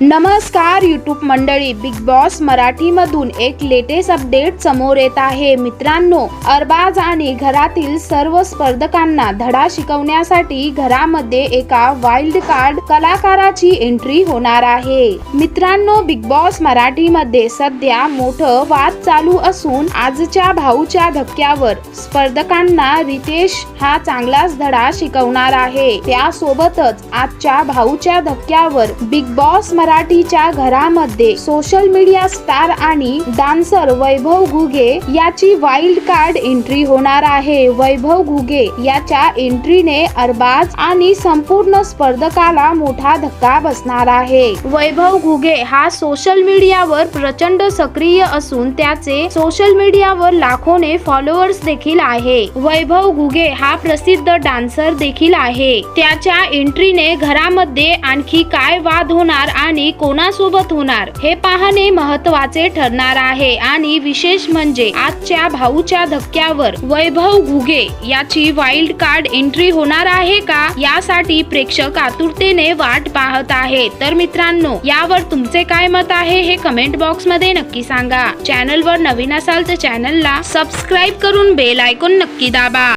नमस्कार यूट्यूब मंडळी. Big boss मराठीमधून एक लेटेस्ट अपडेट समोर येत आहे. मित्रांनो अरबाज आणि घरातील सर्व स्पर्धकांना धडा शिकवण्यासाठी घरामध्ये एका वाईल्ड कार्ड कलाकाराची एंट्री होणार आहे. मित्रांनो बिग बॉस मराठीमध्ये सध्या मोठं वाद चालू असून आजच्या भाऊच्या धक्क्यावर स्पर्धकांना रितेश हा चांगलाच धडा शिकवणार आहे. त्यासोबतच आजच्या भाऊच्या धक्क्यावर बिग बॉस मराठीच्या घरामध्ये सोशल मीडिया स्टार आणि डान्सर वैभव घुगे याची वाईल्ड कार्ड एंट्री होणार आहे. वैभव घुगे याच्या एंट्रीने अरबाज आणि संपूर्ण स्पर्धकाला मोठा धक्का बसणार आहे. वैभव घुगे हा सोशल मीडियावर प्रचंड सक्रिय असून त्याचे सोशल मीडियावर लाखोने फॉलोअर्स देखील आहे. वैभव घुगे हा प्रसिद्ध डान्सर देखील आहे. त्याच्या एंट्रीने घरामध्ये आणखी काय वाद होणार आणि कोणासोबत होणार? हे पाहणे महत्त्वाचे ठरणार आहे. आणि विशेष म्हणजे आजच्या भाऊच्या धक्क्यावर वैभव घुगे याची वाईल्ड कार्ड एंट्री होणार आहे का? यासाठी प्रेक्षक आतुरतेने वाट पाहत आहे तर मित्रांनो यावर तुमचे काय मत आहे हे कमेंट बॉक्समध्ये नक्की सांगा. चॅनल वर नवीन असाल तर चॅनलला सबस्क्राईब करून बेल आयकॉन नक्की दाबा.